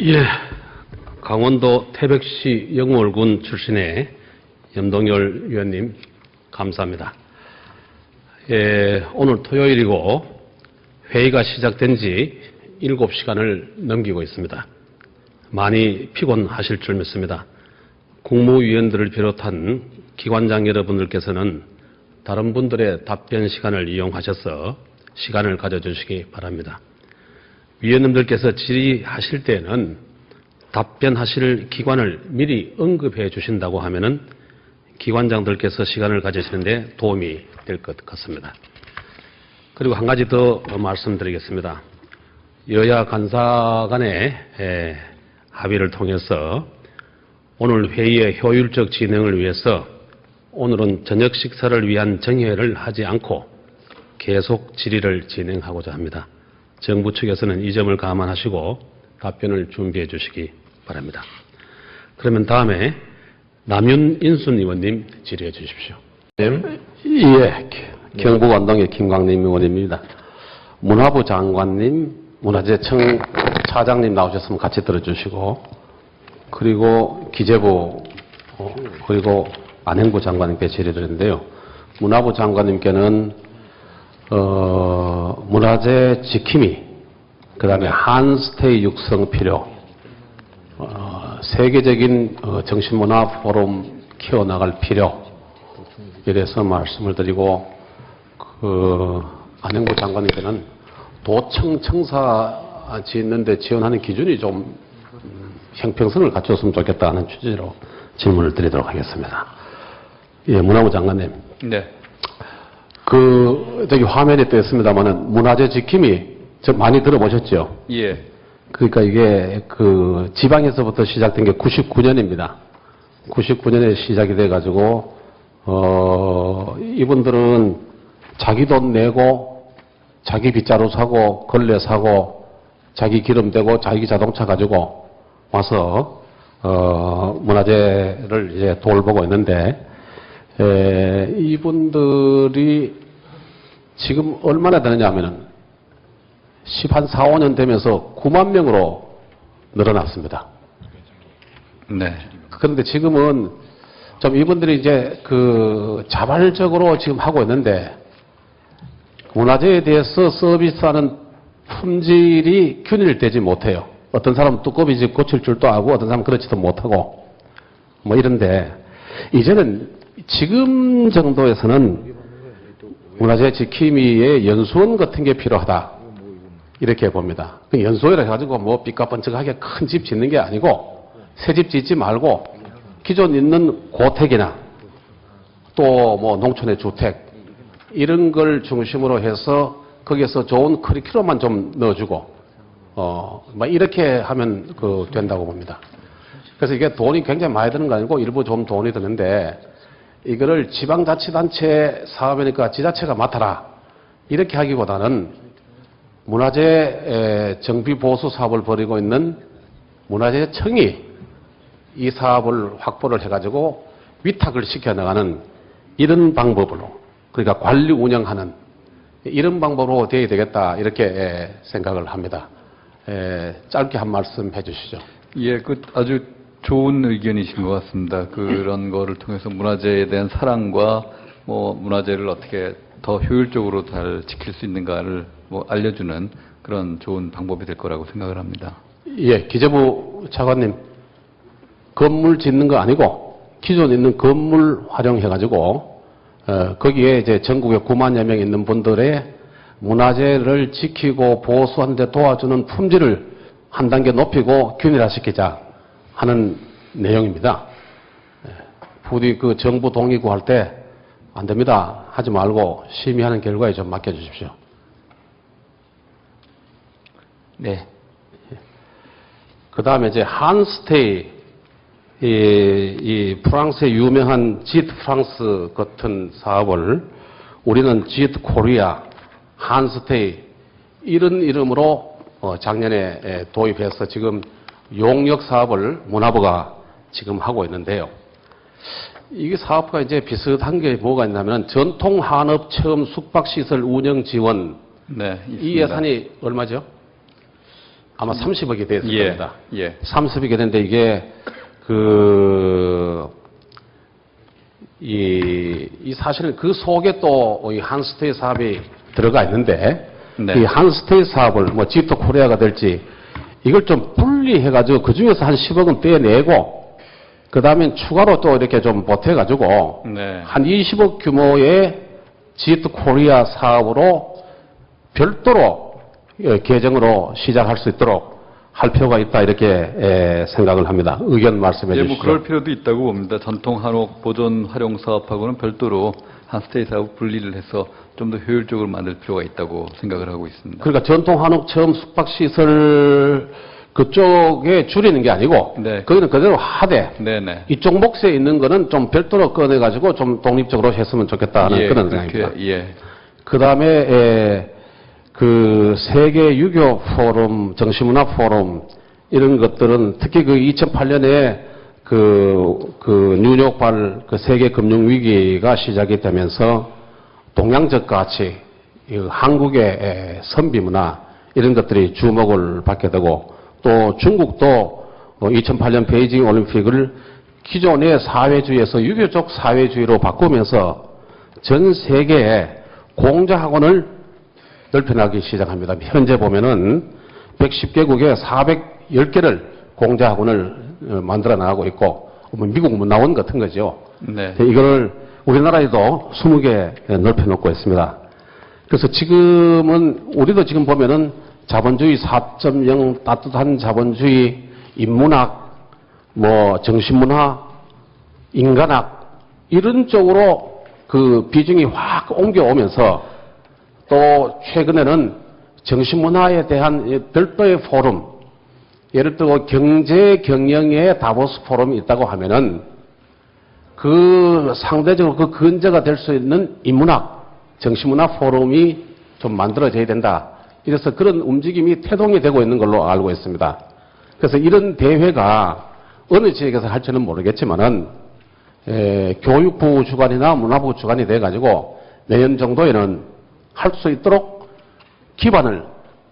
예, 강원도 태백시 영월군 출신의 염동열 위원님 감사합니다. 예, 오늘 토요일이고 회의가 시작된 지 7시간을 넘기고 있습니다. 많이 피곤하실 줄 믿습니다. 국무위원들을 비롯한 기관장 여러분들께서는 다른 분들의 답변 시간을 이용하셔서 시간을 가져주시기 바랍니다. 위원님들께서 질의하실 때는 답변하실 기관을 미리 언급해 주신다고 하면은 기관장들께서 시간을 가지시는데 도움이 될 것 같습니다. 그리고 한 가지 더 말씀드리겠습니다. 여야 간사 간의 에, 합의를 통해서 오늘 회의의 효율적 진행을 위해서 오늘은 저녁 식사를 위한 정회를 하지 않고 계속 질의를 진행하고자 합니다. 정부 측에서는 이 점을 감안하시고 답변을 준비해 주시기 바랍니다. 그러면 다음에 남윤인순 의원님 질의해 주십시오. 예, 경북원동의 김광림 의원입니다. 문화부 장관님, 문화재청 차장님 나오셨으면 같이 들어주시고, 그리고 기재부, 어, 그리고 안행부 장관님께 질의드렸는데요. 문화부 장관님께는 어, 문화재 지킴이, 그 다음에 한스테이 육성 필요, 어, 세계적인 어, 정신문화 포럼 키워나갈 필요, 이래서 말씀을 드리고, 그, 안행부 장관님께는 도청 청사 짓는데 지원하는 기준이 좀 음, 형평성을 갖췄으면 좋겠다는 취지로 질문을 드리도록 하겠습니다. 예, 문화부 장관님. 네. 그, 저기 화면에 떠 있습니다만은 문화재 지킴이 저 많이 들어보셨죠? 예. 그러니까 이게 그 지방에서부터 시작된 게 99년입니다. 99년에 시작이 돼가지고, 어, 이분들은 자기 돈 내고, 자기 빗자루 사고, 걸레 사고, 자기 기름 대고, 자기 자동차 가지고 와서, 어, 문화재를 이제 돌보고 있는데, 에, 이분들이 지금 얼마나 되느냐 하면은 10한 4, 5년 되면서 9만 명으로 늘어났습니다. 네. 그런데 지금은 좀 이분들이 이제 그 자발적으로 지금 하고 있는데 문화재에 대해서 서비스하는 품질이 균일되지 못해요. 어떤 사람은 두꺼비 집 고칠 줄도 알고 어떤 사람은 그렇지도 못하고 뭐 이런데 이제는 지금 정도에서는 문화재 지킴이의 연수원 같은 게 필요하다. 이렇게 봅니다. 그 연수원이라 해가지고 뭐 삐까번쩍하게 큰 집 짓는 게 아니고 새 집 짓지 말고 기존 있는 고택이나 또 뭐 농촌의 주택 이런 걸 중심으로 해서 거기에서 좋은 커리큘럼만 좀 넣어주고 어뭐 이렇게 하면 그 된다고 봅니다. 그래서 이게 돈이 굉장히 많이 드는 거 아니고 일부 좀 돈이 드는데 이거를 지방자치단체 사업이니까 지자체가 맡아라 이렇게 하기보다는 문화재 정비 보수 사업을 벌이고 있는 문화재청이 이 사업을 확보를 해가지고 위탁을 시켜나가는 이런 방법으로 그러니까 관리 운영하는 이런 방법으로 되어야 되겠다 이렇게 생각을 합니다. 에, 짧게 한 말씀 해주시죠. 예, 그 아주 좋은 의견이신 것 같습니다. 그런 거를 통해서 문화재에 대한 사랑과 뭐 문화재를 어떻게 더 효율적으로 잘 지킬 수 있는가를 뭐 알려주는 그런 좋은 방법이 될 거라고 생각을 합니다. 예, 기재부 차관님 건물 짓는 거 아니고 기존 있는 건물 활용해가지고 어, 거기에 이제 전국에 9만여 명 있는 분들의 문화재를 지키고 보수하는데 도와주는 품질을 한 단계 높이고 균일화시키자 하는 내용입니다. 예, 부디 그 정부 동의 구할 때 안 됩니다. 하지 말고 심의하는 결과에 좀 맡겨주십시오. 네. 그 다음에 이제 한스테이, 이, 이 프랑스의 유명한 지트 프랑스 같은 사업을 우리는 지트 코리아, 한스테이, 이런 이름으로 어, 작년에 에, 도입해서 지금 용역 사업을 문화부가 지금 하고 있는데요. 이게 사업과 이제 비슷한 게 뭐가 있냐면 전통 한업 체험 숙박시설 운영 지원 네. 이. 예산이 얼마죠? 아마 30억이 됐을 예, 겁니다. 예. 30억이 됐는데 이게 그, 이, 이 사실은 그 속에 또 이 한스테이 사업이 들어가 있는데 네. 이 한스테이 사업을 뭐 지토 코리아가 될지 이걸 좀 분리해가지고 그 중에서 한 10억은 떼내고 그 다음에 추가로 또 이렇게 좀 보태가지고 네. 한 20억 규모의 지트 코리아 사업으로 별도로 예, 계정으로 시작할 수 있도록 할 필요가 있다 이렇게 예, 생각을 합니다. 의견 말씀해 예, 뭐 주시죠. 그럴 필요도 있다고 봅니다. 전통 한옥 보존 활용 사업하고는 별도로 한 스테이 사업 분리를 해서 좀 더 효율적으로 만들 필요가 있다고 생각을 하고 있습니다. 그러니까 전통 한옥 처음 숙박 시설 그쪽에 줄이는 게 아니고 네. 거기는 그대로 하되 네네. 이쪽 몫에 있는 거는 좀 별도로 꺼내가지고 좀 독립적으로 했으면 좋겠다는 예, 그런 생각입니다. 예. 그 다음에 그 세계 유교 포럼, 정신문화 포럼 이런 것들은 특히 그 2008년에 그, 그 뉴욕발 그 세계 금융 위기가 시작이 되면서 동양적 가치, 이 한국의 에, 선비 문화 이런 것들이 주목을 받게 되고 또 중국도 2008년 베이징 올림픽을 기존의 사회주의에서 유교적 사회주의로 바꾸면서 전 세계에 공자학원을 넓혀나가기 시작합니다. 현재 보면은 110개국에 410개를 공자학원을 어, 만들어 나가고 있고 뭐 미국 문화원 같은 거죠. 네. 이거를 우리나라에도 20개 넓혀놓고 있습니다. 그래서 지금은 우리도 지금 보면은 자본주의 4.0 따뜻한 자본주의 인문학 뭐 정신문화 인간학 이런 쪽으로 그 비중이 확 옮겨오면서 또 최근에는 정신문화에 대한 별도의 포럼 예를 들어 경제 경영의 다보스 포럼이 있다고 하면은 그 상대적으로 그 근저가 될 수 있는 인문학, 정신문화 포럼이 좀 만들어져야 된다. 이래서 그런 움직임이 태동이 되고 있는 걸로 알고 있습니다. 그래서 이런 대회가 어느 지역에서 할지는 모르겠지만은 에, 교육부 주관이나 문화부 주관이 돼 가지고 내년 정도에는 할 수 있도록 기반을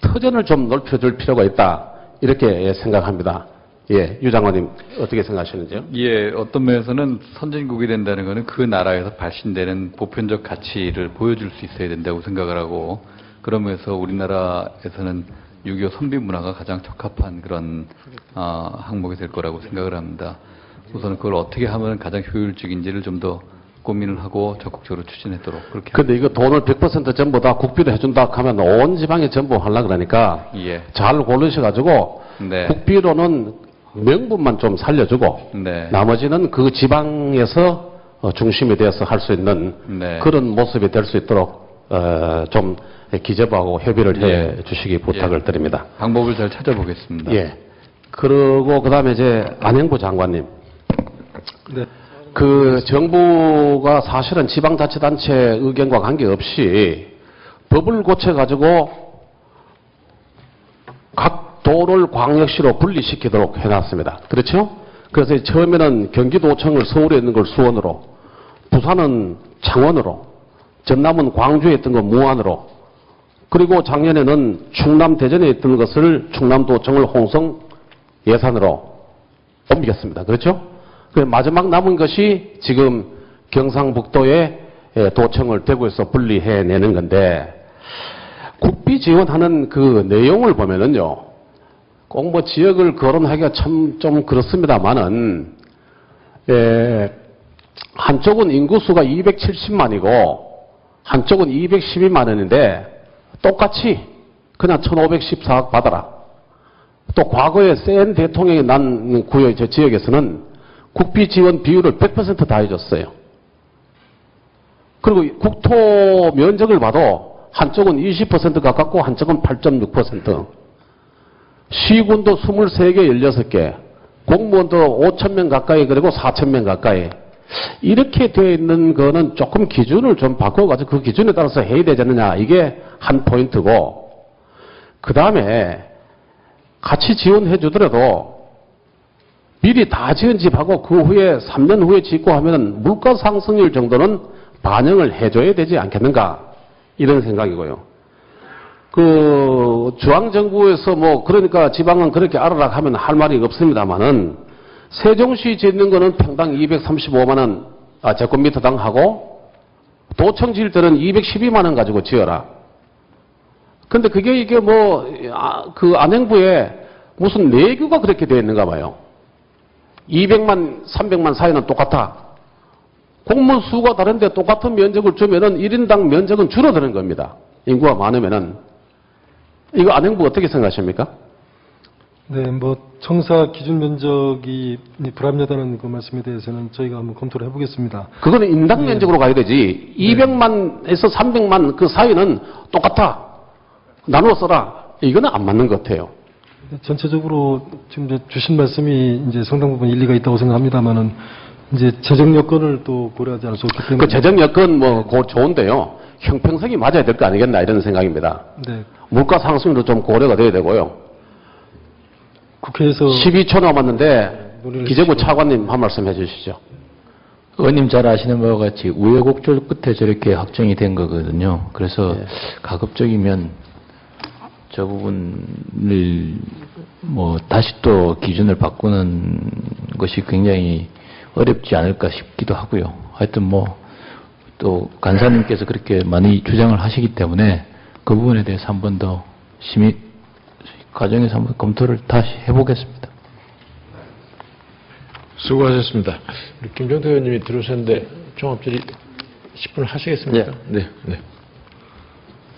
터전을 좀 넓혀줄 필요가 있다 이렇게 생각합니다. 예, 유 장관님 어떻게 생각하시는지요? 예, 어떤 면에서는 선진국이 된다는 것은 그 나라에서 발신되는 보편적 가치를 보여줄 수 있어야 된다고 생각을 하고, 그러면서 우리나라에서는 유교 선비 문화가 가장 적합한 그런 아, 항목이 될 거라고 생각을 합니다. 우선 그걸 어떻게 하면 가장 효율적인지를 좀 더 고민을 하고 적극적으로 추진하도록 그렇게 근데 이거 돈을 100% 전부 다 국비로 해준다 하면 온 지방에 전부 하려 그러니까 예. 잘 고르셔가지고 네. 국비로는 명분만 좀 살려주고 네. 나머지는 그 지방에서 어, 중심이 되어서 할 수 있는 네. 그런 모습이 될 수 있도록 어, 좀 기재부하고 협의를 해 예. 주시기 부탁을 예. 드립니다. 방법을 잘 찾아보겠습니다. 예. 그리고 그 다음에 이제 안행부 장관님. 네. 그 정부가 사실은 지방자치단체 의견과 관계없이 법을 고쳐가지고 각 도를 광역시로 분리시키도록 해놨습니다. 그렇죠? 그래서 처음에는 경기도청을 서울에 있는 걸 수원으로, 부산은 창원으로, 전남은 광주에 있던 거 무안으로, 그리고 작년에는 충남 대전에 있던 것을 충남도청을 홍성 예산으로 옮겼습니다. 그렇죠? 그 마지막 남은 것이 지금 경상북도의 예, 도청을 대구에서 분리해내는 건데 국비 지원하는 그 내용을 보면은요, 꼭 뭐 지역을 거론하기가 참 좀 그렇습니다만은, 예, 한쪽은 인구수가 270만이고, 한쪽은 212만 원인데, 똑같이 그냥 1514억 받아라. 또 과거에 센 대통령이 난 구역, 저 지역에서는 국비 지원 비율을 100%다 해줬어요. 그리고 국토 면적을 봐도 한쪽은 20% 가깝고 한쪽은 8.6%. 시군도 23개, 16개. 공무원도 5천명 가까이 그리고 4천명 가까이. 이렇게 되어 있는 거는 조금 기준을 좀 바꿔가지고 그 기준에 따라서 해야 되지 않느냐. 이게 한 포인트고. 그 다음에 같이 지원해 주더라도 미리 다 지은 집하고 그 후에 3년 후에 짓고 하면은 물가 상승률 정도는 반영을 해줘야 되지 않겠는가 이런 생각이고요. 그 중앙정부에서 뭐 그러니까 지방은 그렇게 알아라 하면 할 말이 없습니다만은 세종시 짓는 거는 평당 235만 원 아, 제곱미터당 하고 도청 지을 때는 212만 원 가지고 지어라. 근데 그게 이게 뭐그 안행부에 무슨 내규가 그렇게 되어 있는가 봐요. 200만, 300만 사이는 똑같아. 공무원 수가 다른데 똑같은 면적을 주면은 1인당 면적은 줄어드는 겁니다. 인구가 많으면은. 이거 안행부 어떻게 생각하십니까? 네, 뭐 청사 기준 면적이 불합리하다는 그 말씀에 대해서는 저희가 한번 검토를 해보겠습니다. 그거는 인당 면적으로 가야 되지. 200만에서 300만 그 사이는 똑같아. 나누어 써라. 이거는 안 맞는 것 같아요. 전체적으로 지금 주신 말씀이 이제 상당 부분 일리가 있다고 생각합니다만은 이제 재정 여건을 또 고려하지 않을 수 없기 때문에 그 재정 여건 뭐 그거 좋은데요. 형평성이 맞아야 될 거 아니겠나 이런 생각입니다. 네, 물가 상승도 좀 고려가 돼야 되고요. 국회에서 12초 남았는데 기재부. 차관님 한 말씀 해주시죠. 의원님 잘 아시는 바와 같이 우여곡절 끝에 저렇게 확정이 된 거거든요. 그래서 가급적이면 저 부분을 뭐 다시 또 기준을 바꾸는 것이 굉장히 어렵지 않을까 싶기도 하고요. 하여튼 뭐 또 간사님께서 그렇게 많이 주장을 하시기 때문에 그 부분에 대해서 한 번 더 심의 과정에서 한번 검토를 다시 해보겠습니다. 수고하셨습니다. 우리 김정태 의원님이 들어오셨는데 종합질의 10분 하시겠습니까? 네. 네. 네.